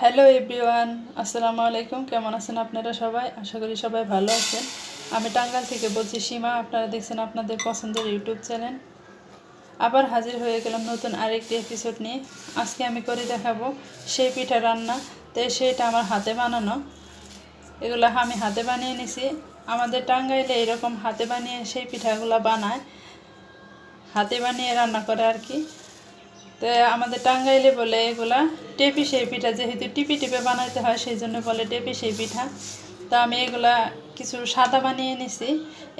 Hello everyone আসসালামু আলাইকুম কেমন আছেন আপনারা সবাই? আশা করি সবাই ভালো আছেন। আমি টাঙ্গাল থেকে বলছি, সীমা, আপনারা দেখছেন আপনাদের পছন্দের ইউটিউব চ্যানেল। আবার হাজির হয়ে গেলাম নতুন আরেকটি এপিসোড নিয়ে। আজকে আমি করে দেখাবো সেই পিঠা রান্না। তো সেইটা আমার হাতে বানানো। এগুলো আমি হাতে বানিয়ে নিছি। আমাদের টাঙ্গাইলে এরকম হাতে বানিয়ে সেই পিঠাগুলো বানায়। হাতে বানিয়ে রান্না করে আর কি। তো আমাদের টাঙ্গাইলে বলে এগুলা টেপি সেই পিঠা, যেহেতু টিপি টিপে বানাইতে হয়, সেই জন্য বলে টেপি সেই পিঠা। তো আমি এগুলা কিছু সাদা বানিয়ে নিছি।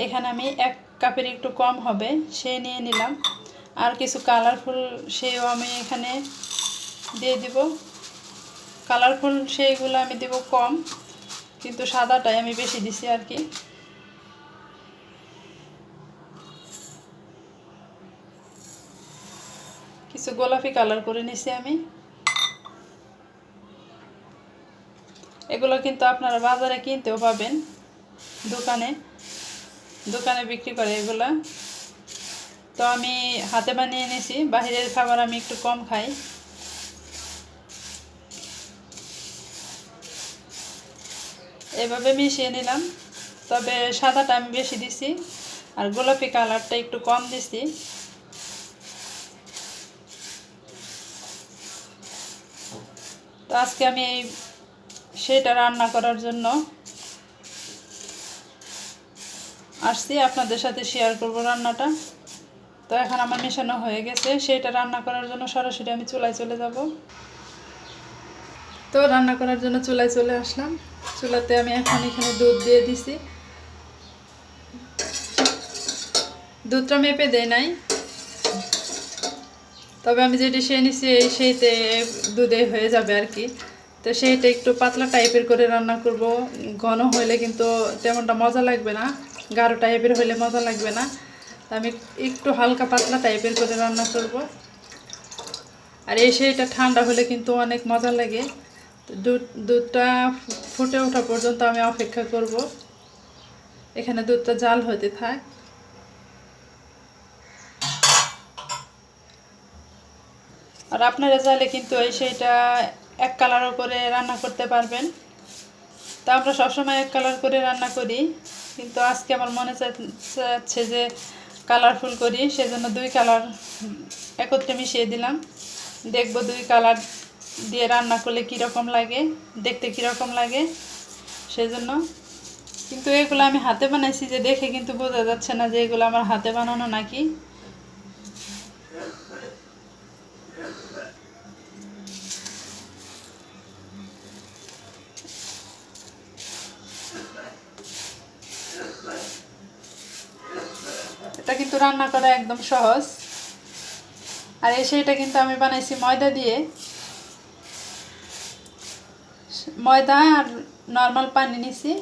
এখানে আমি এক কাপের একটু কম হবে সে নিয়ে নিলাম। আর কিছু কালারফুল সেও আমি এখানে দিয়ে দিব। কালারফুল সেইগুলো আমি দিব কম, কিন্তু সাদাটাই আমি বেশি দিছি আর কি। কিছু গোলাপি কালার করে নিছি আমি। এগুলো কিন্তু আপনারা বাজারে কিনতেও পাবেন, দোকানে দোকানে বিক্রি করে এগুলা। তো আমি হাতে বানিয়ে নিয়েছি বাহিরের খাবার আমি একটু কম খাই। এভাবে মিশিয়ে নিলাম, তবে সাদাটা আমি বেশি দিছি, আর গোলাপি কালারটা একটু কম দিছি। তো আজকে আমি এই সেটা রান্না করার জন্য আসছি, আপনাদের সাথে শেয়ার করব রান্নাটা। তো এখন আমার মেশানো হয়ে গেছে, সেটা রান্না করার জন্য সরাসরি আমি চুলায় চলে যাব। তো রান্না করার জন্য চুলায় চলে আসলাম। চুলাতে আমি এখন এখানে দুধ দিয়ে দিছি। দুধটা মেপে দেয় নাই। তবে আমি যেটি সে এই সেইতে দুধে হয়ে যাবে আর কি। তো সেইটা একটু পাতলা টাইপের করে রান্না করব। ঘন হলে কিন্তু তেমনটা মজা লাগবে না, গাঢ় টাইপের হলে মজা লাগবে না। আমি একটু হালকা পাতলা টাইপের করে রান্না করব। আর এই সেইটা ঠান্ডা হলে কিন্তু অনেক মজা লাগে। দুধ, দুধটা ফুটে ওঠা পর্যন্ত আমি অপেক্ষা করব। এখানে দুধটা জাল হতে থাক। আর আপনারা চাইলে কিন্তু এই সেইটা এক কালার করে রান্না করতে পারবেন। তা আমরা সবসময় এক কালার করে রান্না করি, কিন্তু আজকে আমার মনে চাচ্ছে যে কালারফুল করি, সেজন্য দুই কালার একত্রে মিশিয়ে দিলাম। দেখব দুই কালার দিয়ে রান্না করলে কীরকম লাগে, দেখতে কীরকম লাগে, সেজন্য। কিন্তু এগুলো আমি হাতে বানাইছি যে দেখে কিন্তু বোঝা যাচ্ছে না যে এগুলো আমার হাতে বানানো নাকি। এটা কিন্তু রান্না করা একদম সহজ। আর এই সেইটা কিন্তু আমি বানাইছি ময়দা দিয়ে। ময়দা আর নর্মাল পানি নিছি।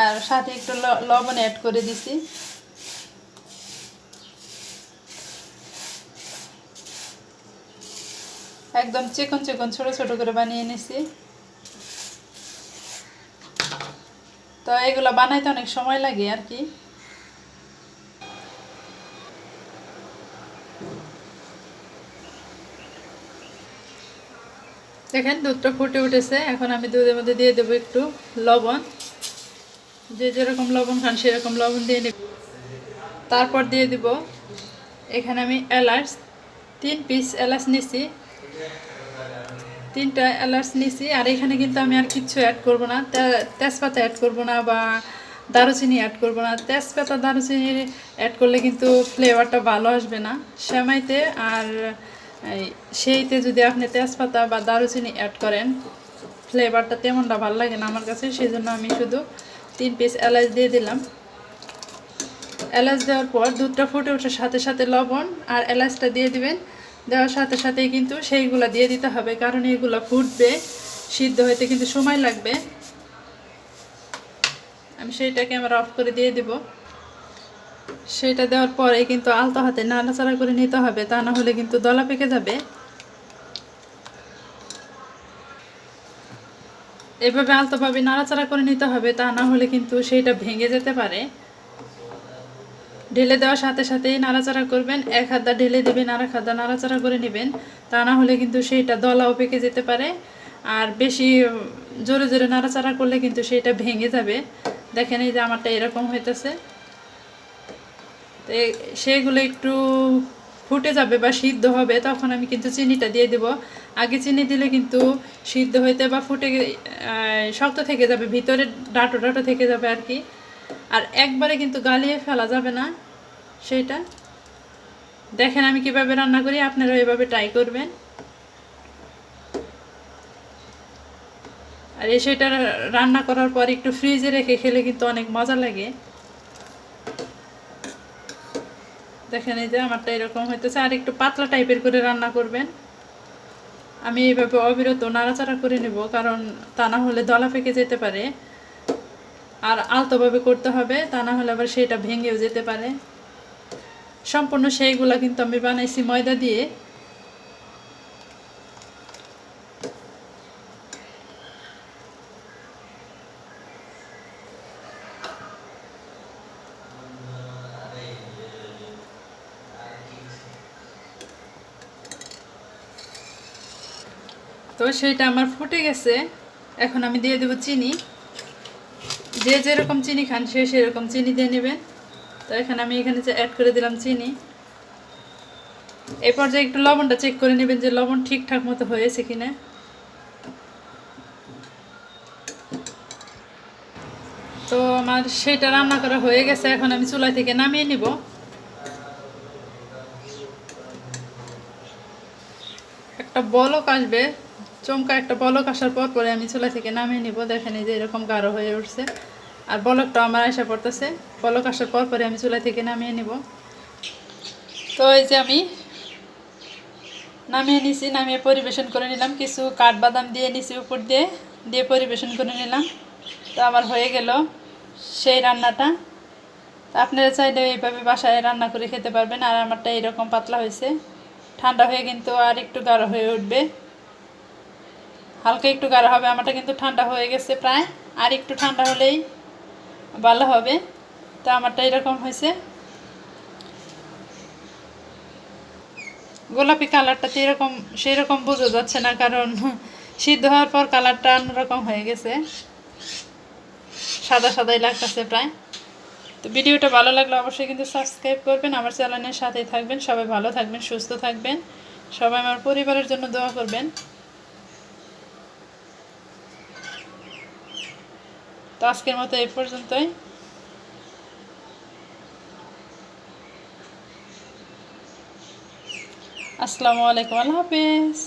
আর সাথে একটু লবণ অ্যাড করে দিছি। একদম চিকন চিকন ছোট ছোট করে বানিয়ে নিছি। তো এগুলো বানাইতে অনেক সময় লাগে আর কি। দেখেন, দুধটা ফুটে উঠেছে। এখন আমি দুধের মধ্যে দিয়ে দেবো একটু লবণ। যে যেরকম লবণ খান, সেরকম লবণ দিয়ে নেব। তারপর দিয়ে দিব, এখানে আমি এলাচ, তিন পিস এলাচ নিছি। তিনটা এলাচ নিছি, আর এখানে কিন্তু আমি আর কিচ্ছু অ্যাড করব না। তেজপাতা অ্যাড করব না বা দারুচিনি অ্যাড করব না। তেজপাতা দারুচিনি অ্যাড করলে কিন্তু ফ্লেভারটা ভালো আসবে না। সেমাইতে আর সেইতে যদি আপনি তেজপাতা বা দারুচিনি অ্যাড করেন ফ্লেভারটা তেমনটা ভালো লাগে না আমার কাছে সেই জন্য আমি শুধু তিন পিস এলাচ দিয়ে দিলাম। এলাচ দেওয়ার পর দুধটা ফুটে ওঠার সাথে সাথে লবণ আর এলাচটা দিয়ে দিবেন। দেওয়ার সাথে সাথেই কিন্তু সেইগুলো দিয়ে দিতে হবে, কারণ এগুলো ফুটবে, সিদ্ধ হইতে কিন্তু সময় লাগবে। আমি সেইটাকে আমার অফ করে দিয়ে দিব। সেটা দেওয়ার পরে কিন্তু আলতো হাতে নাড়াচাড়া করে নিতে হবে, তা না হলে কিন্তু দলা পেকে যাবে। এভাবে আলতোভাবে নাড়াচাড়া করে নিতে হবে, তা না হলে কিন্তু সেইটা ভেঙে যেতে পারে। ঢেলে দেওয়ার সাথে সাথেই নাড়াচাড়া করবেন, এক হাতটা ঢেলে দেবেন আর এক হাতটা নাড়াচাড়া করে নেবেন, তা না হলে কিন্তু সেইটা দলাও পেকে যেতে পারে। আর বেশি জোরে জোরে নাড়াচাড়া করলে কিন্তু সেটা ভেঙে যাবে। দেখেন এই যে আমারটা এরকম হইতেছে। তো সেগুলো একটু ফুটে যাবে বা সিদ্ধ হবে, তখন আমি কিন্তু চিনিটা দিয়ে দেব। আগে চিনি দিলে কিন্তু সিদ্ধ হইতে বা ফুটে শক্ত থেকে যাবে, ভিতরে ডাটো ডাটো থেকে যাবে আর কি। আর একবারে কিন্তু গালিয়ে ফেলা যাবে না সেটা দেখেন আমি কীভাবে রান্না করি আপনারা এভাবে ট্রাই করবেন। আর এই সেটা রান্না করার পর একটু ফ্রিজে রেখে খেলে কিন্তু অনেক মজা লাগে। দেখেন এই যে আমারটা এরকম হইতেছে। আর একটু পাতলা টাইপের করে রান্না করবেন। আমি এইভাবে অবিরত নাড়াচাড়া করে নেব, কারণ তা না হলে দলা পেকে যেতে পারে। আর আলতোভাবে করতে হবে, তা না হলে আবার সেটা ভেঙেও যেতে পারে। সম্পূর্ণ সেইগুলা কিন্তু আমি বানাইছি ময়দা দিয়ে। তো সেইটা আমার ফুটে গেছে। এখন আমি দিয়ে দেবো চিনি। যে যেরকম চিনি খান, সে সেরকম চিনি দিয়ে নেবেন। তো এখানে আমি এখানে যে অ্যাড করে দিলাম চিনি। এরপর যে একটু লবণটা চেক করে নেবেন যে লবণ ঠিকঠাক মতো হয়েছে কিনা। তো আমার সেটা রান্না করা হয়ে গেছে, এখন আমি চুলা থেকে নামিয়ে নিব। একটা বলক আসবে। চমকা একটা বলক আসার পর পরে আমি চুলা থেকে নামিয়ে নিব। দেখেন যে এরকম গাঢ় হয়ে উঠছে। আর বলকটা আমার আসা পড়তেছে। বলক আসার পর পরে আমি চুলা থেকে নামিয়ে নিব। তো এই যে আমি নামিয়ে নিছি, নামিয়ে পরিবেশন করে নিলাম। কিছু কাঠবাদাম দিয়ে নিছি উপর দিয়ে দিয়ে পরিবেশন করে নিলাম। তো আমার হয়ে গেল সেই রান্নাটা। আপনারা চাইলে এইভাবে বাসায় রান্না করে খেতে পারবেন। আর আমারটা এরকম পাতলা হয়েছে। ঠান্ডা হয়ে কিন্তু আর একটু গাঢ় হয়ে উঠবে। হালকা একটু গাঢ় হবে, আমারটা কিন্তু ঠান্ডা হয়ে গেছে প্রায়। আর একটু ঠান্ডা হলেই ভালো হবে। তো আমারটা এরকম হয়েছে। গোলাপি কালারটা তো এরকম সেই রকম বোঝা যাচ্ছে না, কারণ সিদ্ধ হওয়ার পর কালারটা অন্যরকম হয়ে গেছে। সাদা সাদাই লাগতেছে প্রায়। তো ভিডিওটা ভালো লাগলে অবশ্যই কিন্তু সাবস্ক্রাইব করবেন, আমার চ্যানেলের সাথেই থাকবেন। সবাই ভালো থাকবেন, সুস্থ থাকবেন। সবাই আমার পরিবারের জন্য দোয়া করবেন। তো আজকের মতো এই পর্যন্তই। আসসালামু আলাইকুম আল্লাহ হাফিজ।